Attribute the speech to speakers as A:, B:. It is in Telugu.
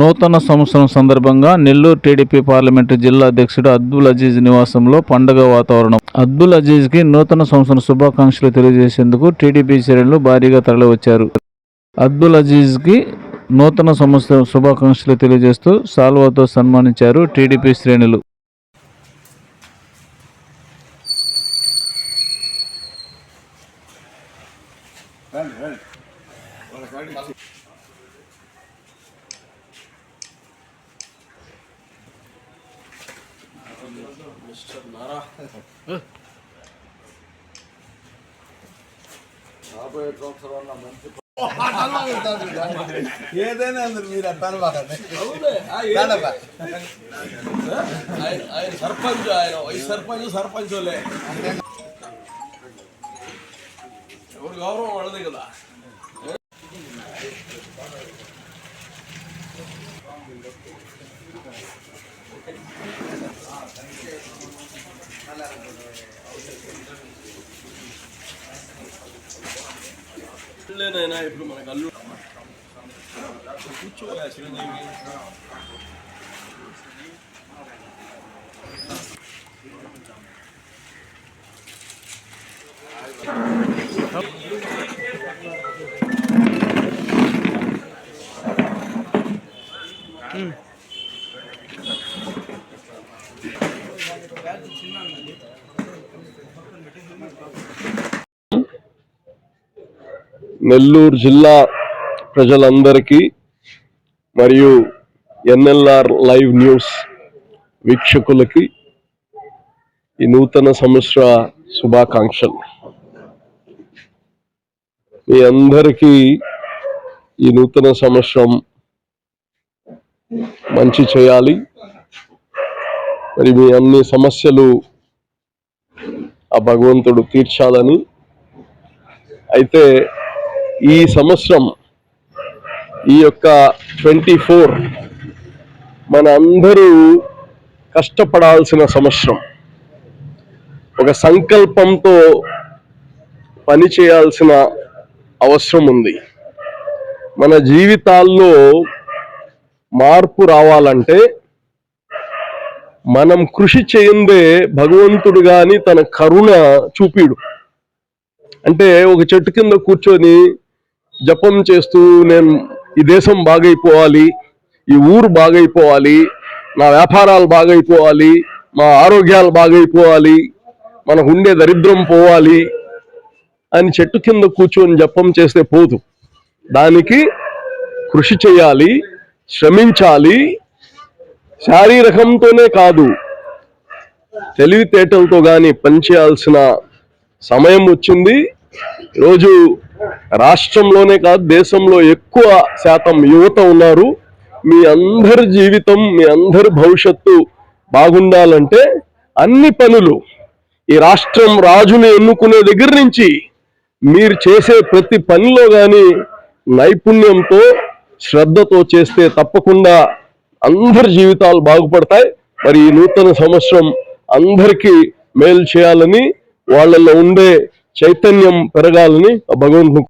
A: నూతన సంవత్సరం సందర్భంగా నెల్లూరు టీడీపీ పార్లమెంటు జిల్లా అధ్యక్షుడు అబ్దుల్ అజీజ్ నివాసంలో పండగ వాతావరణం. అబ్దుల్ అజీజ్కి నూతన సంవత్సరం శుభాకాంక్షలు తెలియజేసేందుకు టీడీపీ శ్రేణులు భారీగా తరలివచ్చారు. అబ్దుల్ అజీజ్కి నూతన సంవత్సరం శుభాకాంక్షలు తెలియజేస్తూ సాల్వాతో సన్మానించారు టీడీపీ శ్రేణులు.
B: ఏదైనా అందరు మీరు అట్టాను బాగండి
C: ఆయన ఆయన సర్పంచ్ ఆయన వైస్ సర్పంచ్ సర్పంచ్ వాళ్ళే ఎవరు గౌరవం వాళ్ళదే కదా లేనైనా ఇప్పుడు మనకు అల్లు కూర్చోలే చిరంజీవి
D: నెల్లూరు జిల్లా ప్రజలందరికీ మరియు ఎన్ఎల్ఆర్ లైవ్ న్యూస్ వీక్షకులకి ఈ నూతన సంవత్సర శుభాకాంక్షలు. మీ అందరికీ ఈ నూతన సంవత్సరం మంచి చేయాలి. మరి మీ అన్ని సమస్యలు ఆ భగవంతుడు తీర్చాలని. అయితే ఈ సంవత్సరం ఈ యొక్క ట్వంటీ ఫోర్ మన అందరూ కష్టపడాల్సిన సంవత్సరం. ఒక సంకల్పంతో పని చేయాల్సిన అవసరం ఉంది. మన జీవితాల్లో మార్పు రావాలంటే మనం కృషి చేయందే భగవంతుడు గాని తన కరుణ చూపిడు. అంటే ఒక చెట్టు కింద కూర్చొని జపం చేస్తూ నేను ఈ దేశం బాగైపోవాలి ఈ ఊరు బాగైపోవాలి నా వ్యాపారాలు బాగైపోవాలి మా ఆరోగ్యాలు బాగైపోవాలి మనకు ఉండే దరిద్రం పోవాలి అని చెట్టు కింద కూర్చొని జపం చేస్తే పోదు. దానికి కృషి చేయాలి శ్రమించాలి శారీరకంతోనే కాదు తెలివితేటలతో కానీ పనిచేయాల్సిన సమయం వచ్చింది. ఈరోజు రాష్ట్రంలోనే కాదు దేశంలో ఎక్కువ శాతం యువత ఉన్నారు. మీ అందరి జీవితం మీ అందరి భవిష్యత్తు బాగుండాలంటే అన్ని పనులు ఈ రాష్ట్రం రాజుని ఎన్నుకునే దగ్గర నుంచి మీరు చేసే ప్రతి పనిలో కానీ నైపుణ్యంతో శ్రద్ధతో చేస్తే తప్పకుండా అందరి జీవితాలు బాగుపడతాయి. మరి ఈ నూతన సంవత్సరం అందరికీ మేలు చేయాలని వాళ్ళల్లో ఉండే చైతన్యం పెరగాలని ఆ భగవంతుని